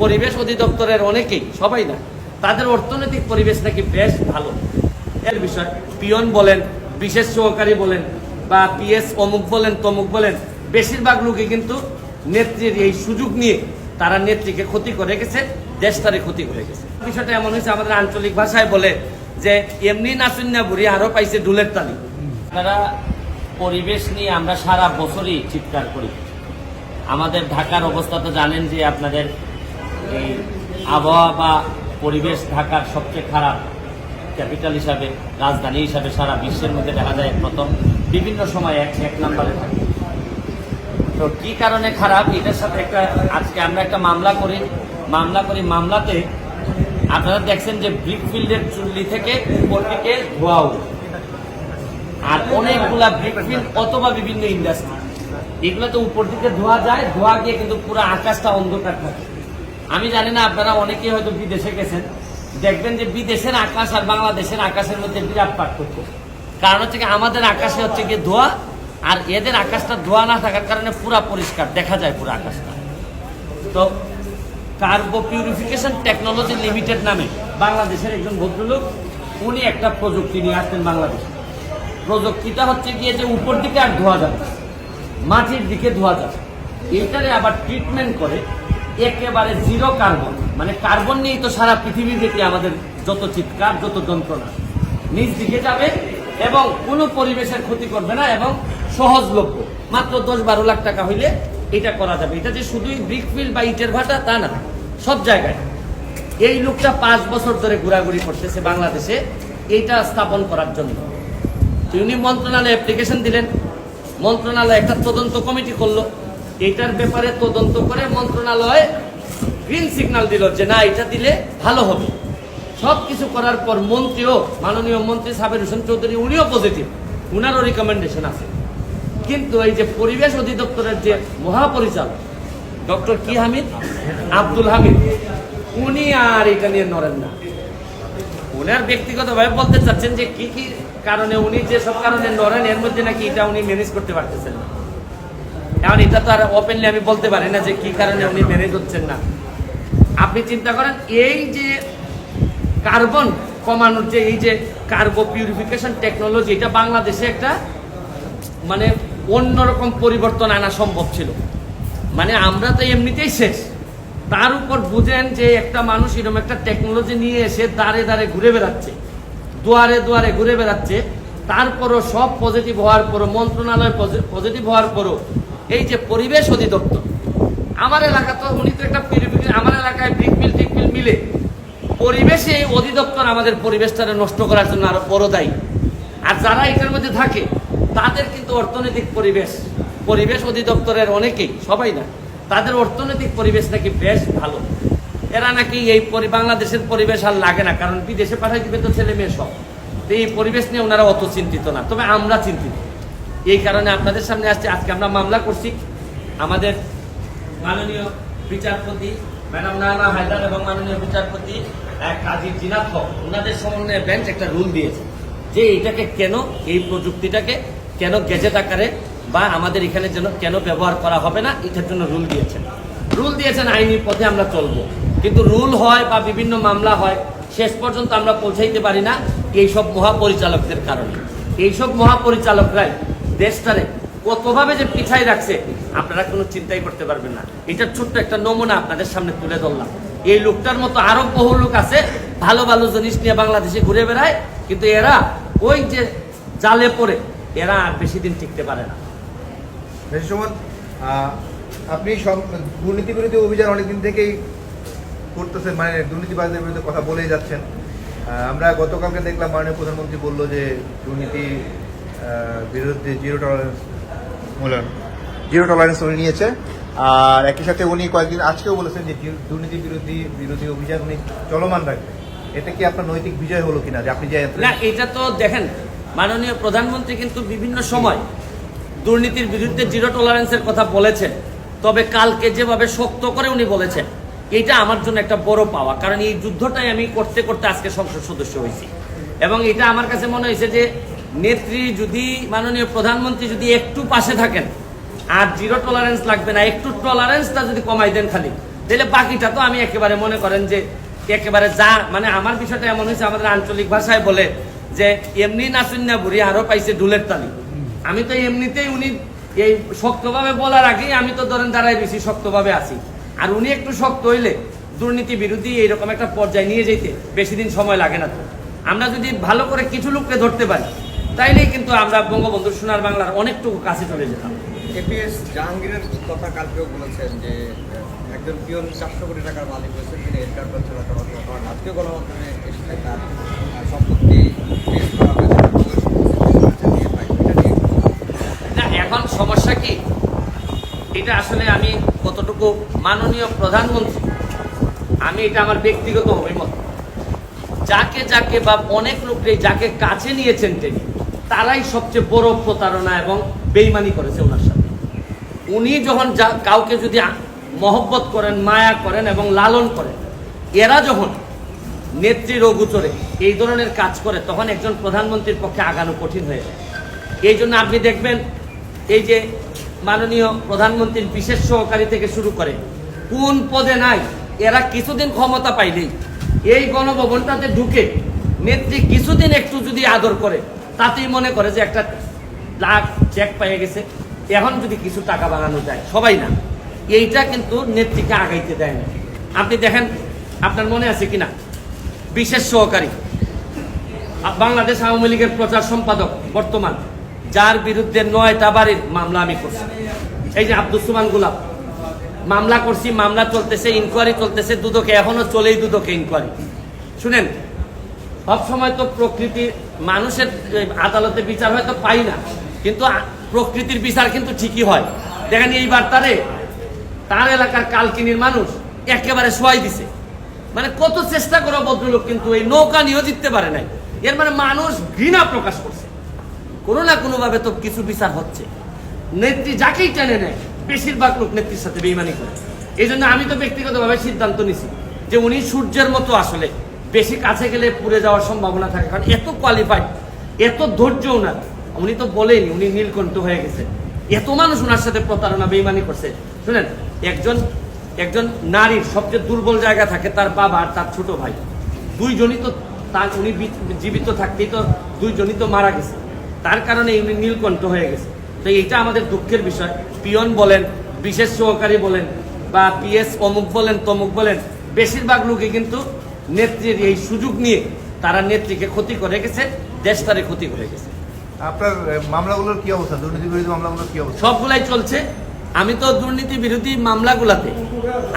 পরিবেশ অধিদপ্তরের অনেকেই, সবাই না, তাদের অর্থনৈতিক পরিবেশ নাকি বেশ ভালো। এর বিষয়, পিয়ন বলেন, বিশেষ সহকারী বলেন, বা পিএস অমুক বলেন, তমুক বলেন, বেশিরভাগ লোকই কিন্তু নেত্রীর এই সুযোগ নিয়ে তারা নেত্রীকে ক্ষতি করে গেছে দেশ দেশটারে ক্ষতি করে গেছে বিষয়টা এমন হয়েছে, আমাদের আঞ্চলিক ভাষায় বলে যে, এমনি নাচুন না বুড়ি, আরও পাইছে ডুলের তালি। আপনারা পরিবেশ নিয়ে আমরা সারা বছরই চিৎকার করি। আমাদের ঢাকার অবস্থা তো জানেন যে আপনাদের এই আবহাওয়া বা পরিবেশ ঢাকার সবচেয়ে খারাপ ক্যাপিটাল হিসাবে, রাজধানী হিসাবে সারা বিশ্বের মধ্যে দেখা যায় প্রথম। বিভিন্ন সময় এক এক নম্বরে থাকে। তো কি কারণে খারাপ? এটার সাথে একটা, আজকে আমরা একটা মামলা করি। মামলা করি, মামলাতে আপনারা দেখছেন যে ব্রিকফিল্ডের চুল্লি থেকে দিকে ধোয়া আর অনেকগুলা ব্রিকফিল্ড অথবা বিভিন্ন ইন্ডাস্ট্রি। এগুলো তো উপর দিকে ধোয়া যায়, ধোয়া গিয়ে কিন্তু পুরো আকাশটা অন্ধকার থাকে। আমি জানি না, আপনারা অনেকেই হয়তো বিদেশে গেছেন। দেখবেন যে বিদেশের আকাশ আর বাংলাদেশের আকাশের মধ্যে বিরাট পার্থক্য। কারণ হচ্ছে কি, আমাদের আকাশে হচ্ছে গিয়ে ধোয়া, আর এদের আকাশটা ধোয়া না থাকার কারণে পুরা পরিষ্কার, দেখা যায় পুরো আকাশটা। তো কার্বো পিউরিফিকেশন টেকনোলজি লিমিটেড নামে বাংলাদেশের একজন ভদ্রলোক, উনি একটা প্রযুক্তি নিয়ে আসতেন বাংলাদেশে। প্রযুক্তিটা হচ্ছে গিয়ে যে উপর দিকে আর ধোয়া যাবে মাটির দিকে ধোয়া যাবে এইটারে আবার ট্রিটমেন্ট করে একেবারে জিরো কার্বন মানে কার্বন নিয়েই তো সারা পৃথিবী থেকে আমাদের যত চিৎকার, যত যন্ত্রণা। নিজ দিকে যাবে এবং কোনো পরিবেশের ক্ষতি করবে না এবং সহজলভ্য। মাত্র দশ বারো লাখ টাকা হইলে এটা করা যাবে। এটা যে শুধুই ব্রিকফিল্ড বা ইটের ভাটা, তা না। সব জায়গায়। এই লোকটা পাঁচ বছর ধরে ঘোরাঘুরি করতেছে বাংলাদেশে। এইটা স্থাপন করার জন্য। উনি মন্ত্রণালয়ে অ্যাপ্লিকেশন দিলেন। মন্ত্রণালয় একটা তদন্ত কমিটি করল। এটার ব্যাপারে তদন্ত করে মন্ত্রণালয় গ্রিন সিগন্যাল দিল যে না, এটা দিলে ভালো হবে। সব কিছু করার পর মন্ত্রীও, মাননীয় মন্ত্রী সাবের হোসেন চৌধুরী, উনিও পজিটিভ উনারও রিকমেন্ডেশন আছে। কিন্তু এই যে পরিবেশ অধিদপ্তরের যে মহাপরিচালক, ডক্টর কি হামিদ? আব্দুল হামিদ। উনি আর এটা নিয়ে নড়েন না। ওনার ব্যক্তিগতভাবে বলতে চাচ্ছেন যে কি কি কারণে উনি যে সব কারণে নড়েন, এর মধ্যে নাকি এটা উনি ম্যানেজ করতে পারতেছেন না। এখন এটা তো আর ওপেনলি আমি বলতে পারি না যে কি কারণে উনি ম্যানেজ হচ্ছেন না। আপনি চিন্তা করেন, এই যে কার্বন কমানোর যে, এই যে কার্বো পিউরিফিকেশন টেকনোলজি এটা বাংলাদেশে একটা মানে অন্যরকম পরিবর্তন আনা সম্ভব ছিল। মানে আমরা তো এমনিতেই শেষ। তার উপর বুঝেন যে একটা মানুষ এরকম একটা টেকনোলজি নিয়ে এসে দাঁড়ে দাঁড়ে ঘুরে বেড়াচ্ছে, দুয়ারে দুয়ারে ঘুরে বেড়াচ্ছে, তারপরও সব পজিটিভ হওয়ার পরও, মন্ত্রণালয় পজিটিভ হওয়ার পরও এই যে পরিবেশ অধিদপ্তর, আমার এলাকা তো উনি তো একটা আমার এলাকায় ব্রিকমিল টিকমিল মিলে। পরিবেশে এই অধিদপ্তর আমাদের পরিবেশটাকে নষ্ট করার জন্য আরও বড় দায়ী। আর যারা এটার মধ্যে থাকে, তাদের কিন্তু অর্থনৈতিক পরিবেশ পরিবেশ অধিদপ্তরের অনেকেই, সবাই না, তাদের অর্থনৈতিক পরিবেশ নাকি বেশ ভালো। এরা নাকি এই পরি- বাংলাদেশের পরিবেশ আর লাগে না, কারণ বিদেশে পাঠাই দিবে তো ছেলে মেয়ে সব এই পরিবেশ নিয়ে ওনারা অত চিন্তিত না, তবে আমরা চিন্তিত। এই কারণে আপনাদের সামনে আসছে। আজকে আমরা মামলা করছি। আমাদের মাননীয় বিচারপতি ম্যাডাম নানা হায়দার এবং মাননীয় বিচারপতি কাজী জিনাত হক, ওনাদের সমন্বয়ে বেঞ্চ একটা রুল দিয়েছে যে এটাকে কেন, এই প্রযুক্তিটাকে কেন গেজেট আকারে বা আমাদের এখানে যেন কেন ব্যবহার করা হবে না, এটার জন্য রুল দিয়েছেন। রুল দিয়েছেন, আইনি পথে আমরা চলবো। কিন্তু রুল হয় বা বিভিন্ন মামলা হয়, শেষ পর্যন্ত আমরা পৌঁছাইতে পারি না, এইসব মহাপরিচালকদের কারণে। এইসব মহাপরিচালকরাই দেশটারে কতভাবে যে পিছাই রাখছে, আপনারা কোনো চিন্তাই করতে পারবেন না। এটা ছোট্ট একটা নমুনা আপনাদের সামনে তুলে ধরলাম। এই লোকটার মতো আরও বহু লোক আছে, ভালো ভালো জিনিস নিয়ে বাংলাদেশে ঘুরে বেড়ায়, কিন্তু এরা ওই যে জালে পড়ে, এরা আর বেশি দিন টিকতে পারে না। আপনি দুর্নীতি বিরোধী অভিযান অনেকদিন থেকেই করতেছেন মানে দুর্নীতিবাজদের বিরুদ্ধে কথা বলেই যাচ্ছেন। আমরা গতকালকে দেখলাম মাননীয় প্রধানমন্ত্রী বলল যে দুর্নীতি বিরুদ্ধে জিরো টলারেন্স মূল্যায়ন জিরো টলারেন্স উনি নিয়েছে। আর একই সাথে উনি কয়েকদিন আজকেও বলেছেন যে দুর্নীতি বিরোধী বিরোধী অভিযান উনি চলমান রাখবেন এটা কি আপনার নৈতিক বিজয় হলো কিনা যে আপনি যে না এটা তো দেখেন মাননীয় প্রধানমন্ত্রী কিন্তু বিভিন্ন সময় দুর্নীতির বিরুদ্ধে জিরো টলারেন্সের কথা বলেছেন। তবে কালকে যেভাবে শক্ত করে উনি বলেছেন এটা আমার জন্য একটা বড় পাওয়া। কারণ এই যুদ্ধটাই আমি করতে করতে আজকে সংসদ সদস্য হয়েছি। এবং এটা আমার কাছে মনে হয়েছে যে নেত্রী যদি, মাননীয় প্রধানমন্ত্রী যদি একটু পাশে থাকেন, আর জিরো টলারেন্স লাগবে না, একটু টলারেন্সটা যদি কমাই দেন খালি, তাহলে বাকিটা তো আমি একেবারে মনে করেন যে একেবারে যা মানে আমার বিষয়টা এমন হয়েছে, আমাদের আঞ্চলিক ভাষায় বলে যে, এমনি নাচুন না বুড়ি আরও পাইছে ডুলের তালি। আমি তো এমনিতেই উনি এই শক্তভাবে বলার আগেই আমি তো ধরেন দাঁড়াই বেশি শক্তভাবে আছি। আর উনি একটু শক্ত হইলে দুর্নীতি বিরোধী এইরকম একটা পর্যায়ে নিয়ে যেতে বেশি দিন সময় লাগে না তো। আমরা যদি ভালো করে কিছু লোককে ধরতে পারি তাইলেই কিন্তু আমরা বঙ্গবন্ধু সোনার বাংলার অনেকটুকু কাছে চলে যেতাম। এপিএস জাহাঙ্গীরের কথা কালকেও বলেছেন যে একজন পিয়ন চারশো কোটি টাকার মালিক হয়েছেন তিনি এনকার করছে না আজকে গণমাধ্যমে এসে তার সম্পত্তি। না এখন সমস্যা কি? এটা আসলে আমি কতটুকু মাননীয় প্রধানমন্ত্রী আমি এটা আমার ব্যক্তিগত অভিমত। যাকে যাকে বা অনেক লোককে যাকে কাছে নিয়েছেন তিনি তারাই সবচেয়ে বড় প্রতারণা এবং বেইমানি করেছে ওনার সাথে। উনি যখন যা- কাউকে যদি মহব্বত করেন, মায়া করেন এবং লালন করেন, এরা যখন নেত্রীর অগুচরে এই ধরনের কাজ করে, তখন একজন প্রধানমন্ত্রীর পক্ষে আগানো কঠিন হয়ে যায়। এই জন্য আপনি দেখবেন, এই যে মাননীয় প্রধানমন্ত্রীর বিশেষ সহকারী থেকে শুরু করে, কোন পদে নাই, এরা কিছুদিন ক্ষমতা পাইলেই এই গণভবনটাতে ঢুকে নেত্রী কিছুদিন একটু যদি আদর করে তাতেই মনে করে যে একটা লাখ চেক পেয়ে গেছে। এখন যদি কিছু টাকা বানানো যায়, সবাই না। এইটা কিন্তু নেত্রীকে আগাইতে দেয় না। আপনি দেখেন, আপনার মনে আছে কিনা? বিশেষ সহকারী। বাংলাদেশ আওয়ামী লীগের প্রচার সম্পাদক বর্তমান, যার বিরুদ্ধে নয়টা বাড়ির মামলা আমি করছি। এই যে আব্দুল সুমান গুলাব মামলা করছি, মামলা চলতেছে ইনকোয়ারি চলতেছে, দুদকে, এখনও চলেই দুদকে ইনকোয়ারি শুনেন সব সময় তো প্রকৃতির মানুষের আদালতে বিচার হয়তো পাই না। কিন্তু প্রকৃতির বিচার কিন্তু ঠিকই হয়। দেখেন এইবার তারে তার এলাকার কালকিনির মানুষ একেবারে সোয়াই দিছে। মানে কত চেষ্টা করো ভদ্রলোক কিন্তু এই নৌকা নিয়েও জিততে পারে নাই। এর মানে মানুষ ঘৃণা প্রকাশ করছে। কোনো না কোনোভাবে তো কিছু বিচার হচ্ছে। নেত্রী যাকেই টেনে নেয়, বেশিরভাগ লোক নেত্রীর সাথে বেইমানি করে। এই জন্য আমি তো ব্যক্তিগতভাবে সিদ্ধান্ত নিছি যে উনি সূর্যের মতো আসলে বেশি কাছে গেলে পুড়ে যাওয়ার সম্ভাবনা থাকে। কারণ এত কোয়ালিফাইড এত ধৈর্য ওনার। উনি তো বলেনি উনি নীলকণ্ঠ হয়ে গেছে। এত মানুষ ওনার সাথে প্রতারণা, বেইমানি করছে। শুনেন, একজন একজন নারীর সবচেয়ে দুর্বল জায়গা থাকে তার বাবা আর তার ছোট ভাই। দুইজনই তো তার, উনি জীবিত থাকতেই তো দুইজনই তো মারা গেছে। তার কারণে উনি নীলকণ্ঠ হয়ে গেছে। তো এইটা আমাদের দুঃখের বিষয়। পিয়ন বলেন, বিশেষ সহকারী বলেন, বা পিএস অমুক বলেন, তমুক বলেন, বেশিরভাগ লোকই কিন্তু নেত্রীর এই সুযোগ নিয়ে তারা নেত্রীকে ক্ষতি করে গেছে দেশটারে ক্ষতি করে গেছে আপনার মামলাগুলোর কি অবস্থা? দুর্নীতি বিরোধী মামলাগুলোর কি অবস্থা? সবগুলাই চলছে। আমি তো দুর্নীতি বিরোধী মামলাগুলাতে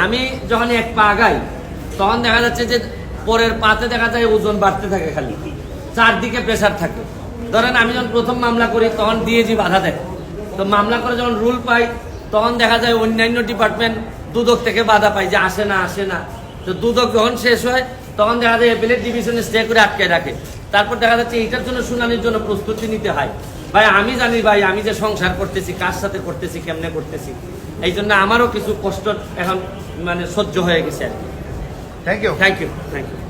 আমি যখন এক পা আগাই তখন দেখা যাচ্ছে যে পরের পাতে দেখা যায় ওজন বাড়তে থাকে খালি। চারদিকে প্রেশার থাকে। ধরেন আমি যখন প্রথম মামলা করি তখন ডিএজি বাধা দেয়। তো মামলা করে যখন রুল পাই তখন দেখা যায় অন্যান্য ডিপার্টমেন্ট দুদক থেকে বাধা পাই যে আসে না আসে না। তো দুদক যখন শেষ হয় তখন দেখা যায় এপিলেট ডিভিশনে স্টে করে আটকে রাখে। তারপর দেখা যাচ্ছে এইটার জন্য শুনানির জন্য প্রস্তুতি নিতে হয়। ভাই আমি জানি ভাই আমি যে সংসার করতেছি কার সাথে করতেছি কেমনে করতেছি এই জন্য আমারও কিছু কষ্ট এখন মানে সহ্য হয়ে গেছে আর কি। Thank you thank you thank you